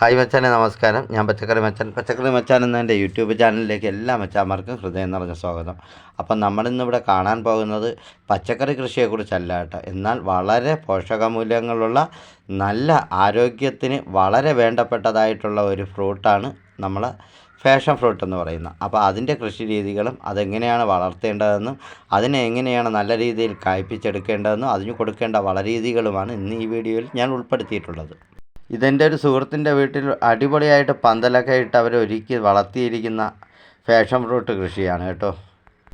Hi മച്ചാനെ നമസ്കാരം. ഞാൻ പച്ചക്കറി മച്ചൻ. പച്ചക്കറി മച്ചാൻ എന്ന എന്റെ യൂട്യൂബ് ചാനലിലേക്ക് എല്ലാ മച്ചാന്മാർക്കും ഹൃദയം നിറഞ്ഞ സ്വാഗതം. അപ്പം നമ്മളിന്നിവിടെ കാണാൻ പോകുന്നത് പച്ചക്കറി കൃഷിയെക്കുറിച്ചല്ല കേട്ടോ. എന്നാൽ വളരെ പോഷകമൂല്യങ്ങളുള്ള നല്ല ആരോഗ്യത്തിന് വളരെ വേണ്ടപ്പെട്ടതായിട്ടുള്ള ഒരു ഫ്രൂട്ടാണ് നമ്മൾ ഫാഷൻ ഫ്രൂട്ട് എന്ന് പറയുന്നത്. അപ്പോൾ അതിന്റെ കൃഷി രീതികളും അതെങ്ങനെയാണ് വളർത്തേണ്ടതെന്നും അതിനെ എങ്ങനെയാണ് നല്ല രീതിയിൽ കായ്പിച്ചെടുക്കേണ്ടതെന്നും അതിന് കൊടുക്കേണ്ട വളരീതികളുമാണ് ഇന്ന് ഈ വീഡിയോയിൽ ഞാൻ ഉൾപ്പെടുത്തിയിട്ടുള്ളത്. ഇതെന്റെ ഒരു സുഹൃത്തിന്റെ വീട്ടിൽ അടിപൊളിയായിട്ട് പന്തലൊക്കെ ഇട്ട് അവർ ഒരുക്കി വളർത്തിയിരിക്കുന്ന ഫാഷൻ ഫ്രൂട്ട് കൃഷിയാണ് കേട്ടോ.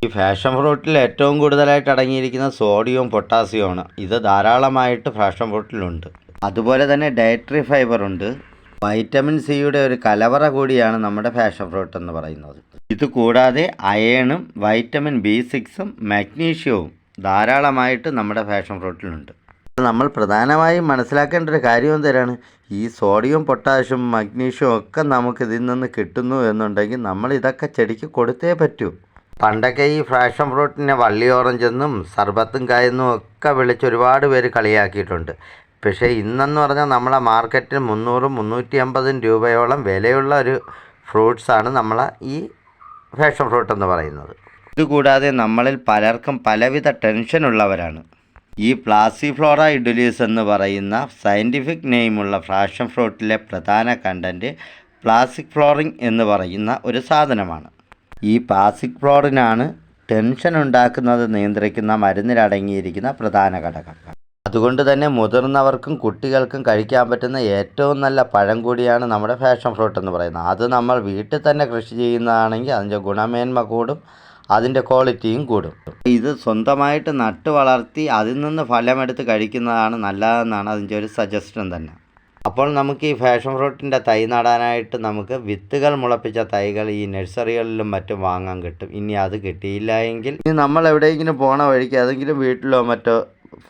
ഈ ഫാഷൻ ഫ്രൂട്ടിൽ ഏറ്റവും കൂടുതലായിട്ട് അടങ്ങിയിരിക്കുന്ന സോഡിയവും പൊട്ടാസ്യവുമാണ്. ഇത് ധാരാളമായിട്ട് ഫാഷൻ ഫ്രൂട്ടിലുണ്ട്. അതുപോലെ തന്നെ ഡയറ്ററി ഫൈബർ ഉണ്ട്. വൈറ്റമിൻ സിയുടെ ഒരു കലവറ കൂടിയാണ് നമ്മുടെ ഫാഷൻ ഫ്രൂട്ട് എന്ന് പറയുന്നത്. ഇത് കൂടാതെ അയേണും വൈറ്റമിൻ ബി സിക്സും മഗ്നീഷ്യവും ധാരാളമായിട്ട് നമ്മുടെ ഫാഷൻ ഫ്രൂട്ടിലുണ്ട്. നമ്മൾ പ്രധാനമായും മനസ്സിലാക്കേണ്ട ഒരു കാര്യം എന്തരാണ്? ഈ സോഡിയം പൊട്ടാഷ്യം മഗ്നീഷ്യം ഒക്കെ നമുക്ക് ഇതിൽ നിന്ന് കിട്ടുന്നു എന്നുണ്ടെങ്കിൽ നമ്മൾ ഇതൊക്കെ ചെടിക്ക് കൊടുത്തേ പറ്റൂ. പണ്ടൊക്കെ ഈ ഫ്രാഷൻ ഫ്രൂട്ടിനെ വള്ളി ഓറഞ്ചെന്നും സർബത്തും കായെന്നും ഒക്കെ വിളിച്ച് ഒരുപാട് പേര് കളിയാക്കിയിട്ടുണ്ട്. പക്ഷേ ഇന്നെന്ന് പറഞ്ഞാൽ നമ്മളെ മാർക്കറ്റിൽ മുന്നൂറും മുന്നൂറ്റി അമ്പതും രൂപയോളം വിലയുള്ള ഒരു ഫ്രൂട്ട്സാണ് നമ്മളെ ഈ ഫാഷൻ ഫ്രൂട്ട് എന്ന് പറയുന്നത്. ഇതുകൂടാതെ നമ്മളിൽ പലർക്കും പലവിധ ടെൻഷനുള്ളവരാണ്. ഈ പ്ലാസിഫ്ലോറ ഇഡുലീസ് എന്ന് പറയുന്ന സയന്റിഫിക് നെയിമുള്ള ഫ്രാഷൻ ഫ്രൂട്ടിലെ പ്രധാന കണ്ടന്റ് പ്ലാസ്റ്റിക് ഫ്ലോറിംഗ് എന്ന് പറയുന്ന ഒരു സാധനമാണ്. ഈ പ്ലാസ്റ്റിക് ഫ്ലോറിനാണ് ടെൻഷൻ ഉണ്ടാക്കുന്നത് നിയന്ത്രിക്കുന്ന മരുന്നിലടങ്ങിയിരിക്കുന്ന പ്രധാന ഘടകം. അതുകൊണ്ട് തന്നെ മുതിർന്നവർക്കും കുട്ടികൾക്കും കഴിക്കാൻ പറ്റുന്ന ഏറ്റവും നല്ല പഴം കൂടിയാണ് നമ്മുടെ ഫാഷൻ ഫ്രൂട്ട് എന്ന് പറയുന്നത്. അത് നമ്മൾ വീട്ടിൽ തന്നെ കൃഷി ചെയ്യുന്നതാണെങ്കിൽ അതിന്റെ ഗുണമേന്മ കൂടും. അതിന്റെ ക്വാളിറ്റിയും കൂടും. ഇത് സ്വന്തമായിട്ട് നട്ട് വളർത്തി അതിൽ നിന്ന് ഫലമെടുത്ത് കഴിക്കുന്നതാണ് നല്ലതെന്നാണ് അതിന്റെ ഒരു സജഷൻ തന്നെ. അപ്പോൾ നമുക്ക് ഈ ഫാഷൻ ഫ്രൂട്ടിന്റെ തൈ നടാനായിട്ട് നമുക്ക് വിത്തുകൾ മുളപ്പിച്ച തൈകൾ ഈ നഴ്സറികളിലും മറ്റും വാങ്ങാൻ കിട്ടും. ഇനി അത് കിട്ടിയില്ല എങ്കിൽ ഇനി നമ്മൾ എവിടെയെങ്കിലും പോണ വഴിക്ക് ഏതെങ്കിലും വീട്ടിലോ മറ്റോ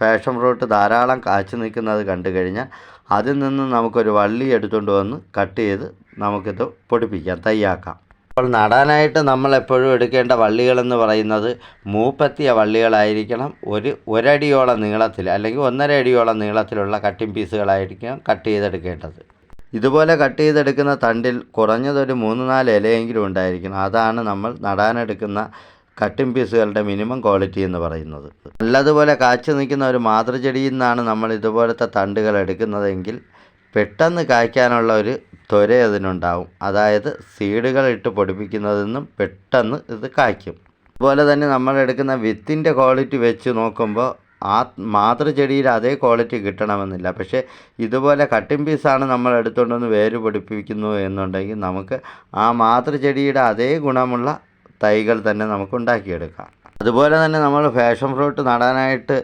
ഫാഷൻ ഫ്രൂട്ട് ധാരാളം കാച്ചു നിൽക്കുന്നത് കണ്ടു കഴിഞ്ഞാൽ അതിൽ നിന്ന് നമുക്കൊരു വള്ളി എടുത്തുകൊണ്ട് വന്ന് കട്ട് ചെയ്ത് നമുക്കിത് പൊടിപ്പിക്കാം തയ്യാക്കാം അപ്പോൾ നടാനായിട്ട് നമ്മൾ എപ്പോഴും എടുക്കേണ്ട വള്ളികളെന്ന് പറയുന്നത് മൂപ്പത്തിയ വള്ളികളായിരിക്കണം. ഒരു ഒരടിയോളം നീളത്തിൽ അല്ലെങ്കിൽ ഒന്നര അടിയോളം നീളത്തിലുള്ള കട്ടിംഗ് പീസുകളായിരിക്കണം കട്ട് ചെയ്തെടുക്കേണ്ടത്. ഇതുപോലെ കട്ട് ചെയ്തെടുക്കുന്ന തണ്ടിൽ കുറഞ്ഞതൊരു മൂന്ന് നാല് ഇലയെങ്കിലും ഉണ്ടായിരിക്കണം. അതാണ് നമ്മൾ നടാനെടുക്കുന്ന കട്ടിംഗ് പീസുകളുടെ മിനിമം ക്വാളിറ്റി എന്ന് പറയുന്നത്. നല്ലതുപോലെ കാച്ചു നിൽക്കുന്ന ഒരു മാതൃചെടിയിൽ നിന്നാണ് നമ്മൾ ഇതുപോലത്തെ തണ്ടുകൾ എടുക്കുന്നതെങ്കിൽ പെട്ടെന്ന് കായ്ക്കാനുള്ള ഒരു ത്വര അതിനുണ്ടാവും. അതായത് പൊടിപ്പിക്കുന്നതിൽ നിന്നും പെട്ടെന്ന് ഇത് കായ്ക്കും. അതുപോലെ തന്നെ നമ്മൾ എടുക്കുന്ന വിത്തിന്റെ ക്വാളിറ്റി വെച്ച് നോക്കുമ്പോൾ ആ മാതൃചെടിയിൽ അതേ ക്വാളിറ്റി കിട്ടണമെന്നില്ല. പക്ഷേ ഇതുപോലെ കട്ടിംഗ് പീസാണ് നമ്മൾ എടുത്തുകൊണ്ടൊന്ന് വേര് പൊടിപ്പിക്കുന്നു എന്നുണ്ടെങ്കിൽ നമുക്ക് ആ മാതൃചെടിയുടെ അതേ ഗുണമുള്ള തൈകൾ തന്നെ നമുക്ക് ഉണ്ടാക്കിയെടുക്കാം. അതുപോലെ തന്നെ നമ്മൾ ഫാഷൻ ഫ്രൂട്ട് നടാനായിട്ട്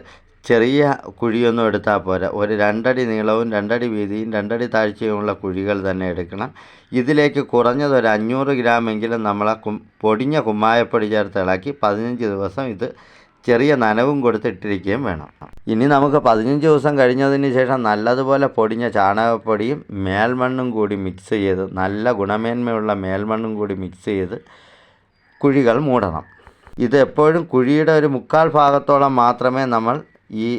ചെറിയ കുഴിയൊന്നും എടുത്താൽ പോരാ. ഒരു രണ്ടടി നീളവും രണ്ടടി വീതിയും രണ്ടടി താഴ്ചയുമുള്ള കുഴികൾ തന്നെ എടുക്കണം. ഇതിലേക്ക് കുറഞ്ഞത് ഒരു അഞ്ഞൂറ് ഗ്രാമെങ്കിലും നമ്മൾ കും പൊടിഞ്ഞ കുമ്മായപ്പൊടി ചേർത്ത് ഇളക്കി പതിനഞ്ച് ദിവസം ഇത് ചെറിയ നനവും കൊടുത്തിട്ടിരിക്കുകയും വേണം. ഇനി നമുക്ക് പതിനഞ്ച് ദിവസം കഴിഞ്ഞതിന് ശേഷം നല്ലതുപോലെ പൊടിഞ്ഞ ചാണകപ്പൊടിയും മേൽമണ്ണും കൂടി മിക്സ് ചെയ്ത് നല്ല ഗുണമേന്മയുള്ള മേൽമണ്ണും കൂടി മിക്സ് ചെയ്ത് കുഴികൾ മൂടണം. ഇത് എപ്പോഴും കുഴിയുടെ ഒരു മുക്കാൽ ഭാഗത്തോളം മാത്രമേ നമ്മൾ ഈ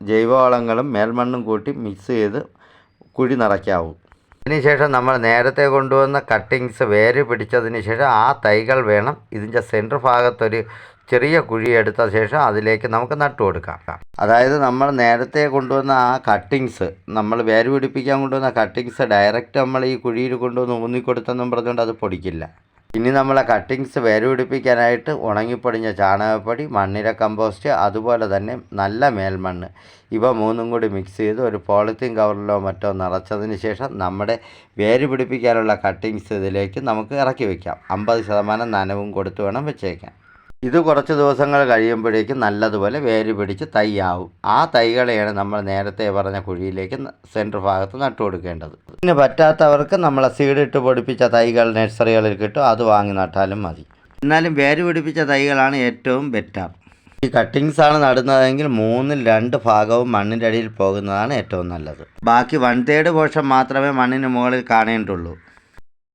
ജൈവവളങ്ങളും മേൽമണ്ണും കൂട്ടി മിക്സ് ചെയ്ത് കുഴി നിറയ്ക്കാവൂ. അതിനുശേഷം നമ്മൾ നേരത്തെ കൊണ്ടുവന്ന കട്ടിങ്സ് വേര് പിടിച്ചതിന് ശേഷം ആ തൈകൾ വേണം. ഇതിന്റെ സെന്റർ ഭാഗത്തൊരു ചെറിയ കുഴി എടുത്ത ശേഷം അതിലേക്ക് നമുക്ക് നട്ടു കൊടുക്കാം. അതായത് നമ്മൾ നേരത്തെ കൊണ്ടുവന്ന ആ കട്ടിങ്സ് നമ്മൾ വേര് പിടിപ്പിക്കാൻ കൊണ്ടുവന്ന കട്ടിങ്സ് ഡയറക്റ്റ് നമ്മൾ ഈ കുഴിയിൽ കൊണ്ടുവന്ന് ഊന്നിക്കൊടുത്തെന്നും പറഞ്ഞുകൊണ്ട് അത് പൊടിക്കില്ല. ഇനി നമ്മളെ കട്ടിങ്സ് വേര് പിടിപ്പിക്കാനായിട്ട് ഉണങ്ങിപ്പൊടിഞ്ഞ ചാണകപ്പൊടി മണ്ണിര കമ്പോസ്റ്റ് അതുപോലെ തന്നെ നല്ല മേൽമണ്ണ്. ഇവ മൂന്നും കൂടി മിക്സ് ചെയ്ത് ഒരു പോളിത്തീൻ കവറിലോ മറ്റോ നിറച്ചതിന് ശേഷം നമ്മുടെ വേര് പിടിപ്പിക്കാനുള്ള കട്ടിങ്സ് ഇതിലേക്ക് നമുക്ക് ഇറക്കി വയ്ക്കാം അമ്പത് ശതമാനം നനവും കൊടുത്തു വേണം വെച്ചേക്കാൻ. ഇത് കുറച്ച് ദിവസങ്ങൾ കഴിയുമ്പോഴേക്കും നല്ലതുപോലെ വേര് പിടിച്ച് തൈയാവും. ആ തൈകളെയാണ് നമ്മൾ നേരത്തെ പറഞ്ഞ കുഴിയിലേക്ക് സെന്റർ ഭാഗത്ത് നട്ടു കൊടുക്കേണ്ടത് ഇതിന് പറ്റാത്തവർക്ക് നമ്മളെ സീഡിട്ട് പൊടിപ്പിച്ച തൈകൾ നഴ്സറികളിൽ കിട്ടും. അത് വാങ്ങി നട്ടാലും മതി. എന്നാലും വേര് പിടിപ്പിച്ച തൈകളാണ് ഏറ്റവും ബെറ്റർ ഈ കട്ടിങ്സ് ആണ് നടുന്നതെങ്കിൽ മൂന്നിൽ രണ്ട് ഭാഗവും മണ്ണിന്റെ അടിയിൽ പോകുന്നതാണ് ഏറ്റവും നല്ലത്. ബാക്കി വൺ തേർഡ് പോർഷൻ മാത്രമേ മണ്ണിന് മുകളിൽ കാണേണ്ടുള്ളൂ.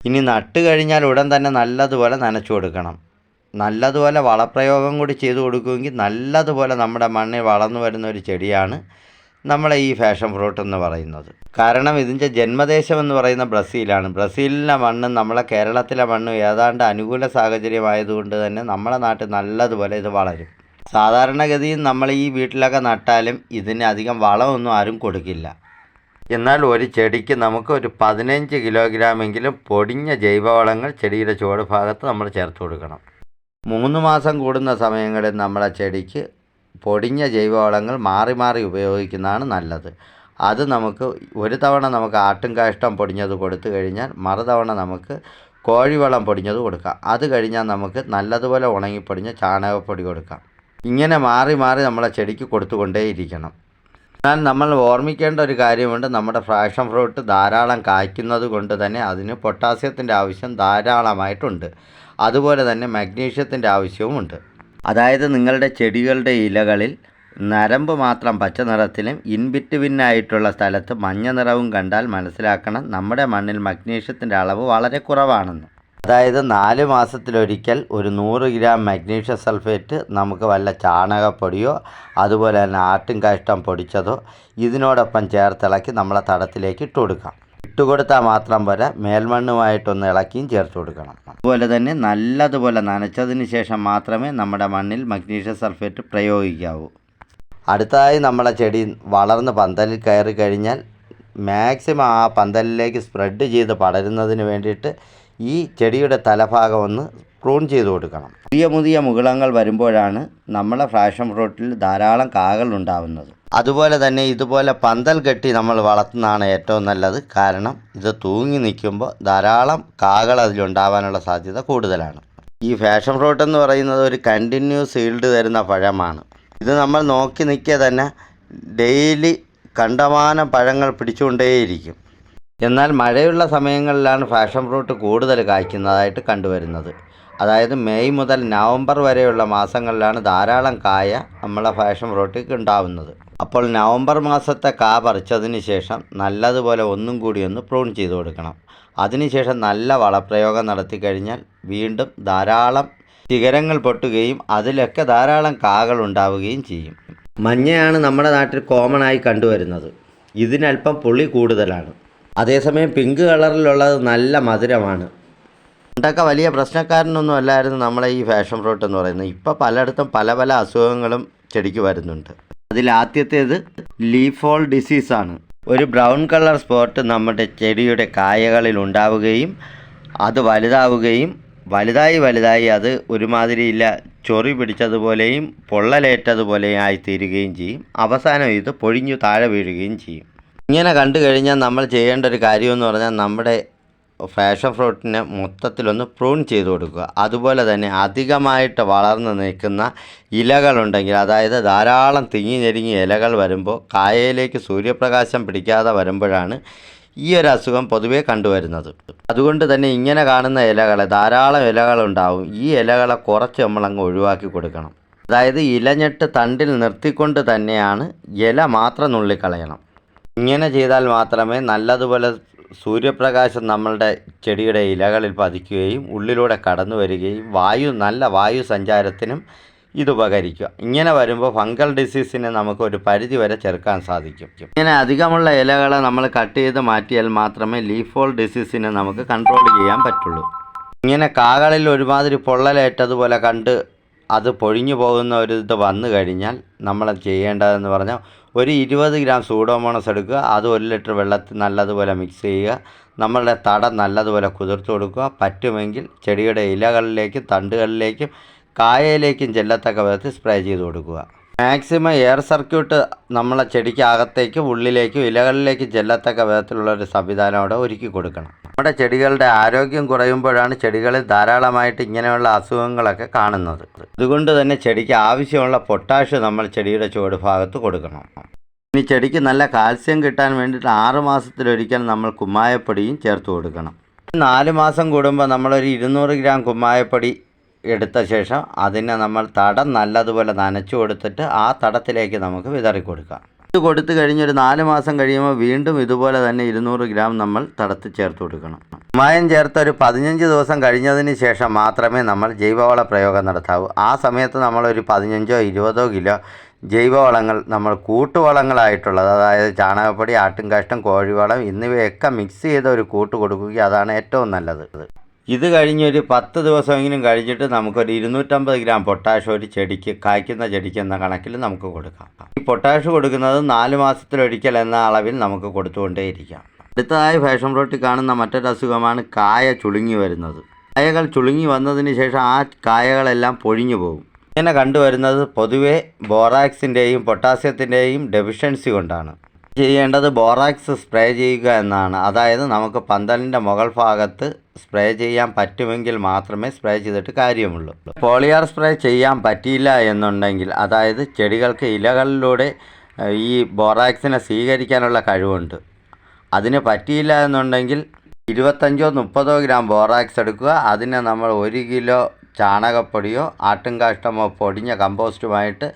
ഇനി നട്ട് കഴിഞ്ഞാൽ ഉടൻ തന്നെ നല്ലതുപോലെ നനച്ചു കൊടുക്കണം. നല്ലതുപോലെ വളപ്രയോഗം കൂടി ചെയ്തു കൊടുക്കുമെങ്കിൽ നല്ലതുപോലെ നമ്മുടെ മണ്ണിൽ വളർന്നു വരുന്ന ഒരു ചെടിയാണ് നമ്മളെ ഈ ഫാഷൻ ഫ്രൂട്ട് എന്ന് പറയുന്നത്. കാരണം ഇതിന്റെ ജന്മദേശം എന്ന് പറയുന്ന ബ്രസീലാണ്. ബ്രസീലിലെ മണ്ണ് നമ്മളെ കേരളത്തിലെ മണ്ണ് ഏതാണ്ട് അനുകൂല സാഹചര്യമായതുകൊണ്ട് തന്നെ നമ്മുടെ നാട്ടിൽ നല്ലതുപോലെ ഇത് വളരും. സാധാരണഗതിയിൽ നമ്മൾ ഈ വീട്ടിലൊക്കെ നട്ടാലും ഇതിന് അധികം വളമൊന്നും ആരും കൊടുക്കില്ല. എന്നാൽ ഒരു ചെടിക്ക് നമുക്ക് ഒരു പതിനഞ്ച് കിലോഗ്രാമെങ്കിലും പൊടിഞ്ഞ ജൈവവളങ്ങൾ ചെടിയുടെ ചുവട് ഭാഗത്ത് നമ്മൾ ചേർത്ത് കൊടുക്കണം. മൂന്ന് മാസം കൂടുന്ന സമയങ്ങളിൽ നമ്മളെ ചെടിക്ക് പൊടിഞ്ഞ ജൈവവളങ്ങൾ മാറി മാറി ഉപയോഗിക്കുന്നതാണ് നല്ലത്. അത് നമുക്ക് ഒരു തവണ നമുക്ക് ആട്ടും കാഷ്ടം പൊടിഞ്ഞത് കൊടുത്തു കഴിഞ്ഞാൽ മറുതവണ നമുക്ക് കോഴിവളം പൊടിഞ്ഞത് കൊടുക്കാം. അത് കഴിഞ്ഞാൽ നമുക്ക് നല്ലതുപോലെ ഉണങ്ങിപ്പൊടിഞ്ഞ ചാണകപ്പൊടി കൊടുക്കാം. ഇങ്ങനെ മാറി മാറി നമ്മളെ ചെടിക്ക് കൊടുത്തുകൊണ്ടേയിരിക്കണം എന്നാൽ നമ്മൾ ഓർമ്മിക്കേണ്ട ഒരു കാര്യമുണ്ട്. നമ്മുടെ ഫ്രാഷൻ ഫ്രൂട്ട് ധാരാളം കായ്ക്കുന്നത് കൊണ്ട് തന്നെ അതിന് പൊട്ടാസ്യത്തിന്റെ ആവശ്യം ധാരാളമായിട്ടുണ്ട്. അതുപോലെ തന്നെ മഗ്നീഷ്യത്തിന്റെ ആവശ്യവുമുണ്ട്. അതായത് നിങ്ങളുടെ ചെടികളുടെ ഇലകളിൽ നരമ്പ് മാത്രം പച്ച നിറത്തിലും ഇൻബിറ്റ്വിന്നായിട്ടുള്ള സ്ഥലത്ത് മഞ്ഞ നിറവും കണ്ടാൽ മനസ്സിലാക്കണം നമ്മുടെ മണ്ണിൽ മഗ്നീഷ്യത്തിന്റെ അളവ് വളരെ കുറവാണെന്ന്. അതായത് നാല് മാസത്തിലൊരിക്കൽ ഒരു നൂറ് ഗ്രാം മഗ്നീഷ്യം സൾഫേറ്റ് നമുക്ക് വല്ല ചാണകപ്പൊടിയോ അതുപോലെ തന്നെ ആട്ടും കാഷ്ടം പൊടിച്ചതോ ഇതിനോടൊപ്പം ചേർത്തിളക്കി നമ്മളെ തടത്തിലേക്ക് ഇട്ട് കൊടുക്കാം. ഇട്ട് കൊടുത്താൽ മാത്രം പോലെ മേൽമണ്ണുമായിട്ടൊന്ന് ഇളക്കിയും ചേർത്ത് കൊടുക്കണം. അതുപോലെ തന്നെ നല്ലതുപോലെ നനച്ചതിന് ശേഷം മാത്രമേ നമ്മുടെ മണ്ണിൽ മഗ്നീഷ്യം സൾഫേറ്റ് പ്രയോഗിക്കാവൂ. അടുത്തതായി നമ്മളെ ചെടി വളർന്ന് പന്തലിൽ കയറി കഴിഞ്ഞാൽ മാക്സിമം ആ പന്തലിലേക്ക് സ്പ്രെഡ് ചെയ്ത് പടരുന്നതിന് വേണ്ടിയിട്ട് ഈ ചെടിയുടെ തലഭാഗം ഒന്ന് പ്രൂൺ ചെയ്ത് കൊടുക്കണം. പുതിയ പുതിയ മുകുളങ്ങൾ വരുമ്പോഴാണ് നമ്മളെ ഫ്രാഷൻ ഫ്രൂട്ടിൽ ധാരാളം കാകൾ ഉണ്ടാവുന്നത്. അതുപോലെ തന്നെ ഇതുപോലെ പന്തൽ കെട്ടി നമ്മൾ വളർത്തുന്നതാണ് ഏറ്റവും നല്ലത്. കാരണം ഇത് തൂങ്ങി നിൽക്കുമ്പോൾ ധാരാളം കാകൾ അതിലുണ്ടാവാനുള്ള സാധ്യത കൂടുതലാണ്. ഈ ഫാഷൻ ഫ്രൂട്ട് എന്ന് പറയുന്നത് ഒരു കണ്ടിന്യൂസ് ഈൽഡ് തരുന്ന പഴമാണ്. ഇത് നമ്മൾ നോക്കി നിൽക്കുക തന്നെ ഡെയിലി കണ്ടമാനം പഴങ്ങൾ പിടിച്ചുകൊണ്ടേയിരിക്കും. എന്നാൽ മഴയുള്ള സമയങ്ങളിലാണ് ഫാഷൻ ഫ്രൂട്ട് കൂടുതൽ കായ്ക്കുന്നതായിട്ട് കണ്ടുവരുന്നത്. അതായത് മെയ് മുതൽ നവംബർ വരെയുള്ള മാസങ്ങളിലാണ് ധാരാളം കായ നമ്മളെ ഫാഷൻ ഫ്രൂട്ടിക്ക് ഉണ്ടാവുന്നത്. അപ്പോൾ നവംബർ മാസത്തെ കാ പറിച്ചതിന് ശേഷം നല്ലതുപോലെ ഒന്നും കൂടി ഒന്ന് പ്രൂൺ ചെയ്ത് കൊടുക്കണം. അതിനുശേഷം നല്ല വളപ്രയോഗം നടത്തി കഴിഞ്ഞാൽ വീണ്ടും ധാരാളം ശിഖരങ്ങൾ പൊട്ടുകയും അതിലൊക്കെ ധാരാളം കാകൾ ഉണ്ടാവുകയും ചെയ്യും. മഞ്ഞയാണ് നമ്മുടെ നാട്ടിൽ കോമൺ ആയി കണ്ടുവരുന്നത്. ഇതിനല്പം പുളി കൂടുതലാണ്. അതേസമയം പിങ്ക് കളറിലുള്ളത് നല്ല മധുരമാണ്. പണ്ടൊക്കെ വലിയ പ്രശ്നക്കാരനൊന്നും അല്ലായിരുന്നു നമ്മളെ ഈ ഫാഷൻ ഫ്രോട്ട് എന്ന് പറയുന്നത്. ഇപ്പോൾ പലയിടത്തും പല പല അസുഖങ്ങളും ചെടിക്ക് വരുന്നുണ്ട്. അതിൽ ആദ്യത്തേത് ലീഫോൾ ഡിസീസാണ് ഒരു ബ്രൗൺ കളർ സ്പോട്ട് നമ്മുടെ ചെടിയുടെ കായകളിൽ ഉണ്ടാവുകയും അത് വലുതാവുകയും വലുതായി വലുതായി അത് ഒരുമാതിരിയില്ല ചൊറി പിടിച്ചതുപോലെയും പൊള്ളലേറ്റതുപോലെയും ആയിത്തീരുകയും ചെയ്യും. അവസാനം ഇത് പൊഴിഞ്ഞു താഴെ വീഴുകയും ചെയ്യും. ഇങ്ങനെ കണ്ടു കഴിഞ്ഞാൽ നമ്മൾ ചെയ്യേണ്ട ഒരു കാര്യമെന്ന് പറഞ്ഞാൽ നമ്മുടെ ഫാഷൻ ഫ്രൂട്ടിനെ മൊത്തത്തിലൊന്ന് പ്രൂൺ ചെയ്ത് കൊടുക്കുക. അതുപോലെ തന്നെ അധികമായിട്ട് വളർന്ന് നിൽക്കുന്ന ഇലകളുണ്ടെങ്കിൽ അതായത് ധാരാളം തിങ്ങി ഞെരുങ്ങി ഇലകൾ വരുമ്പോൾ കായയിലേക്ക് സൂര്യപ്രകാശം പിടിക്കാതെ വരുമ്പോഴാണ് ഈ ഒരു അസുഖം പൊതുവേ കണ്ടുവരുന്നത്. അതുകൊണ്ട് തന്നെ ഇങ്ങനെ കാണുന്ന ഇലകളെ ധാരാളം ഇലകളുണ്ടാവും. ഈ ഇലകളെ കുറച്ച് നമ്മളങ്ങ് ഒഴിവാക്കി കൊടുക്കണം. അതായത് ഇലഞ്ഞെട്ട് തണ്ടിൽ നിർത്തിക്കൊണ്ട് തന്നെയാണ് ഇല മാത്രം നുള്ളിക്കളയണം. ഇങ്ങനെ ചെയ്താൽ മാത്രമേ നല്ലതുപോലെ സൂര്യപ്രകാശം നമ്മളുടെ ചെടിയുടെ ഇലകളിൽ പതിക്കുകയും ഉള്ളിലൂടെ കടന്നു വരികയും വായു നല്ല വായു സഞ്ചാരത്തിനും ഇത് ഉപകരിക്കുക. ഇങ്ങനെ വരുമ്പോൾ ഫംഗൽ ഡിസീസിനെ നമുക്ക് ഒരു പരിധി വരെ ചെറുക്കാൻ സാധിക്കും. ഇങ്ങനെ അധികമുള്ള ഇലകളെ നമ്മൾ കട്ട് ചെയ്ത് മാറ്റിയാൽ മാത്രമേ ലീഫോൾ ഡിസീസിനെ നമുക്ക് കൺട്രോൾ ചെയ്യാൻ പറ്റുള്ളൂ. ഇങ്ങനെ കാകളിൽ ഒരുമാതിരി പൊള്ളലേറ്റതുപോലെ കണ്ട് അത് പൊഴിഞ്ഞു പോകുന്ന ഒരു ഇത് വന്നു കഴിഞ്ഞാൽ നമ്മൾ ചെയ്യേണ്ടതെന്ന് പറഞ്ഞാൽ ഒരു ഇരുപത് ഗ്രാം സൂഡോമോണസ് എടുക്കുക. അത് ഒരു ലിറ്റർ വെള്ളത്തിൽ നല്ലതുപോലെ മിക്സ് ചെയ്യുക. നമ്മളുടെ തടം നല്ലതുപോലെ കുതിർത്ത് കൊടുക്കുക. പറ്റുമെങ്കിൽ ചെടിയുടെ ഇലകളിലേക്കും തണ്ടുകളിലേക്കും കായയിലേക്കും ചെല്ലത്തക്ക വിധത്തിൽ സ്പ്രേ ചെയ്ത് കൊടുക്കുക. മാക്സിമം എയർ സർക്യൂട്ട് നമ്മളെ ചെടിക്ക് ഉള്ളിലേക്കും ഇലകളിലേക്കും ചെല്ലത്തക്ക വിധത്തിലുള്ള ഒരു സംവിധാനം അവിടെ ഒരുക്കി കൊടുക്കണം. നമ്മുടെ ചെടികളുടെ ആരോഗ്യം കുറയുമ്പോഴാണ് ചെടികളിൽ ധാരാളമായിട്ട് ഇങ്ങനെയുള്ള അസുഖങ്ങളൊക്കെ കാണുന്നത്. അതുകൊണ്ട് തന്നെ ചെടിക്ക് ആവശ്യമുള്ള പൊട്ടാഷ് നമ്മൾ ചെടിയുടെ ചുവട് ഭാഗത്ത് കൊടുക്കണം. ഇനി ചെടിക്ക് നല്ല കാൽസ്യം കിട്ടാൻ വേണ്ടിയിട്ട് ആറ് മാസത്തിലൊരിക്കൽ നമ്മൾ കുമ്മായപ്പൊടിയും ചേർത്ത് കൊടുക്കണം. നാല് മാസം കൂടുമ്പോൾ നമ്മളൊരു ഇരുന്നൂറ് ഗ്രാം കുമ്മായപ്പൊടി എടുത്ത ശേഷം അതിനെ നമ്മൾ തടം നല്ലതുപോലെ നനച്ചു കൊടുത്തിട്ട് ആ തടത്തിലേക്ക് നമുക്ക് വിതറി കൊടുക്കാം. ഇത് കൊടുത്തു കഴിഞ്ഞൊരു നാല് മാസം കഴിയുമ്പോൾ വീണ്ടും ഇതുപോലെ തന്നെ ഇരുന്നൂറ് ഗ്രാം നമ്മൾ തടത്തിൽ ചേർത്ത് കൊടുക്കണം. മായം ചേർത്ത് ഒരു പതിനഞ്ച് ദിവസം കഴിഞ്ഞതിന് ശേഷം മാത്രമേ നമ്മൾ ജൈവവള പ്രയോഗം നടത്താവൂ. ആ സമയത്ത് നമ്മളൊരു പതിനഞ്ചോ ഇരുപതോ കിലോ ജൈവവളങ്ങൾ നമ്മൾ കൂട്ടുവളങ്ങളായിട്ടുള്ളത് അതായത് ചാണകപ്പൊടി ആട്ടുംകാഷ്ടം കോഴിവളം എന്നിവയൊക്കെ മിക്സ് ചെയ്ത ഒരു കൂട്ട് കൊടുക്കുകയും അതാണ് ഏറ്റവും നല്ലത്. ഇത് കഴിഞ്ഞൊരു പത്ത് ദിവസമെങ്കിലും കഴിഞ്ഞിട്ട് നമുക്കൊരു ഇരുന്നൂറ്റമ്പത് ഗ്രാം പൊട്ടാഷ് ഒരു ചെടിക്ക് കായ്ക്കുന്ന ചെടിക്ക് എന്ന കണക്കിൽ നമുക്ക് കൊടുക്കാം. ഈ പൊട്ടാഷ് കൊടുക്കുന്നത് നാല് മാസത്തിലൊരിക്കൽ എന്ന അളവിൽ നമുക്ക് കൊടുത്തുകൊണ്ടേയിരിക്കാം. അടുത്തതായി ഫാഷൻ ഫ്രൂട്ടിൽ കാണുന്ന മറ്റൊരു അസുഖമാണ് കായ ചുളുങ്ങി വരുന്നത്. കായകൾ ചുളുങ്ങി വന്നതിന് ശേഷം ആ കായകളെല്ലാം പൊഴിഞ്ഞു പോകും. ഇങ്ങനെ കണ്ടുവരുന്നത് പൊതുവെ ബോറാക്സിന്റെയും പൊട്ടാസ്യത്തിന്റെയും ഡെഫിഷ്യൻസി കൊണ്ടാണ്. ചെയ്യേണ്ടത് ബോറാക്സ് സ്പ്രേ ചെയ്യുക എന്നാണ്. അതായത് നമുക്ക് പന്തലിന്റെ മുകൾ ഭാഗത്ത് സ്പ്രേ ചെയ്യാൻ പറ്റുമെങ്കിൽ മാത്രമേ സ്പ്രേ ചെയ്തിട്ട് കാര്യമുള്ളൂ. പോളിയാർ സ്പ്രേ ചെയ്യാൻ പറ്റിയില്ല എന്നുണ്ടെങ്കിൽ അതായത് ചെടികൾക്ക് ഇലകളിലൂടെ ഈ ബോറാക്സിനെ സ്വീകരിക്കാനുള്ള കഴിവുണ്ട്. അതിന് പറ്റിയില്ല എന്നുണ്ടെങ്കിൽ ഇരുപത്തഞ്ചോ മുപ്പതോ ഗ്രാം ബോറാക്സ് എടുക്കുക. അതിനെ നമ്മൾ ഒരു കിലോ ചാണകപ്പൊടിയോ ആട്ടുംകാഷ്ടമോ പൊടിഞ്ഞ കമ്പോസ്റ്റുമായിട്ട്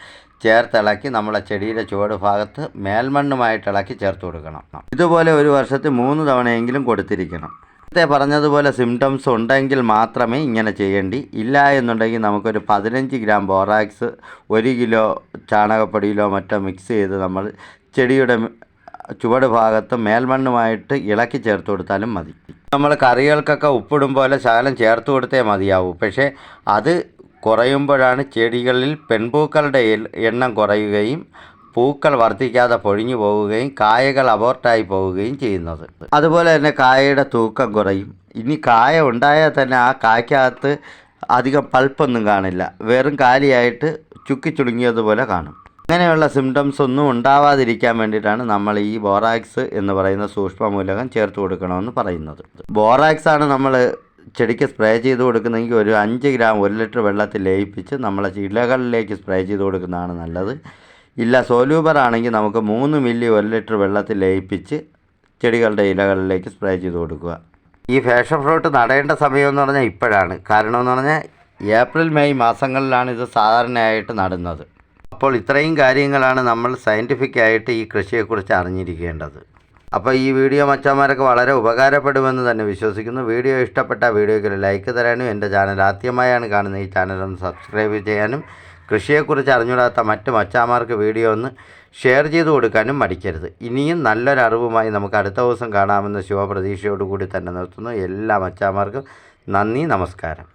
ചേർത്തിളക്കി നമ്മളെ ചെടിയുടെ ചുവട് ഭാഗത്ത് മേൽമണ്ണുമായിട്ട് ഇളക്കി ചേർത്ത് കൊടുക്കണം. ഇതുപോലെ ഒരു വർഷത്തിൽ മൂന്ന് തവണയെങ്കിലും കൊടുത്തിരിക്കണം. നേരത്തെ പറഞ്ഞതുപോലെ സിംറ്റംസ് ഉണ്ടെങ്കിൽ മാത്രമേ ഇങ്ങനെ ചെയ്യേണ്ടി ഇല്ല എന്നുണ്ടെങ്കിൽ നമുക്കൊരു പതിനഞ്ച് ഗ്രാം ബോറാക്സ് ഒരു കിലോ ചാണകപ്പൊടിയിലോ മറ്റോ മിക്സ് ചെയ്ത് നമ്മൾ ചെടിയുടെ ചുവട് ഭാഗത്ത് മേൽമണ്ണുമായിട്ട് ഇളക്കി ചേർത്ത് കൊടുത്താലും മതി. നമ്മൾ കറികൾക്കൊക്കെ ഉപ്പിടും പോലെ ശകലം ചേർത്ത് കൊടുത്തേ മതിയാവൂ. പക്ഷേ അത് കുറയുമ്പോഴാണ് ചെടികളിൽ പെൺപൂക്കളുടെ എണ്ണം കുറയുകയും പൂക്കൾ വർദ്ധിക്കാതെ പൊഴിഞ്ഞു പോവുകയും കായകൾ അബോർട്ടായി പോവുകയും ചെയ്യുന്നത്. അതുപോലെ തന്നെ കായയുടെ തൂക്കം കുറയും. ഇനി കായ ഉണ്ടായാൽ തന്നെ ആ കായ്ക്കകത്ത് അധികം പൾപ്പൊന്നും കാണില്ല. വെറും കാലിയായിട്ട് ചുക്കി ചുളുങ്ങിയതുപോലെ കാണും. അങ്ങനെയുള്ള സിംറ്റംസ് ഒന്നും ഉണ്ടാവാതിരിക്കാൻ വേണ്ടിയിട്ടാണ് നമ്മൾ ഈ ബോറാക്സ് എന്ന് പറയുന്ന സൂക്ഷ്മമൂലകം ചേർത്ത് കൊടുക്കണമെന്ന് പറയുന്നത്. ബോറാക്സ് ആണ് നമ്മൾ ചെടിക്ക് സ്പ്രേ ചെയ്ത് കൊടുക്കുന്നെങ്കിൽ ഒരു അഞ്ച് ഗ്രാം ഒരു ലിറ്റർ വെള്ളത്തിൽ ലയിപ്പിച്ച് നമ്മളെ ഇലകളിലേക്ക് സ്പ്രേ ചെയ്ത് കൊടുക്കുന്നതാണ് നല്ലത്. ഇല്ല സോലൂബർ ആണെങ്കിൽ നമുക്ക് മൂന്ന് മില്ലി ഒരു ലിറ്റർ വെള്ളത്തിൽ ലയിപ്പിച്ച് ചെടികളുടെ ഇലകളിലേക്ക് സ്പ്രേ ചെയ്ത് കൊടുക്കുക. ഈ ഫാഷൻ ഫ്രൂട്ട് നടേണ്ട സമയം എന്ന് പറഞ്ഞാൽ ഇപ്പോഴാണ്. കാരണം എന്ന് പറഞ്ഞാൽ ഏപ്രിൽ മെയ് മാസങ്ങളിലാണ് ഇത് സാധാരണയായിട്ട് നടുന്നത്. അപ്പോൾ ഇത്രയും കാര്യങ്ങളാണ് നമ്മൾ സയന്റിഫിക്കായിട്ട് ഈ കൃഷിയെക്കുറിച്ച് അറിഞ്ഞിരിക്കേണ്ടത്. അപ്പോൾ ഈ വീഡിയോ മച്ചാന്മാരൊക്കെ വളരെ ഉപകാരപ്പെടുമെന്ന് തന്നെ വിശ്വസിക്കുന്നു. വീഡിയോ ഇഷ്ടപ്പെട്ട വീഡിയോയ്ക്ക് ഒരു ലൈക്ക് തരാനും എന്റെ ചാനൽ ആദ്യമായാണ് കാണുന്ന ഈ ചാനൽ ഒന്ന് സബ്സ്ക്രൈബ് ചെയ്യാനും കൃഷിയെക്കുറിച്ച് അറിഞ്ഞുകൂടാത്ത മറ്റ് മച്ചാന്മാർക്ക് വീഡിയോ ഒന്ന് ഷെയർ ചെയ്ത് കൊടുക്കാനും മടിക്കരുത്. ഇനിയും നല്ലൊരറിവുമായി നമുക്ക് അടുത്ത ദിവസം കാണാമെന്ന ശുഭപ്രതീക്ഷയോടുകൂടി തന്നെ നിർത്തുന്നു. എല്ലാ മച്ചാന്മാർക്കും നന്ദി നമസ്കാരം.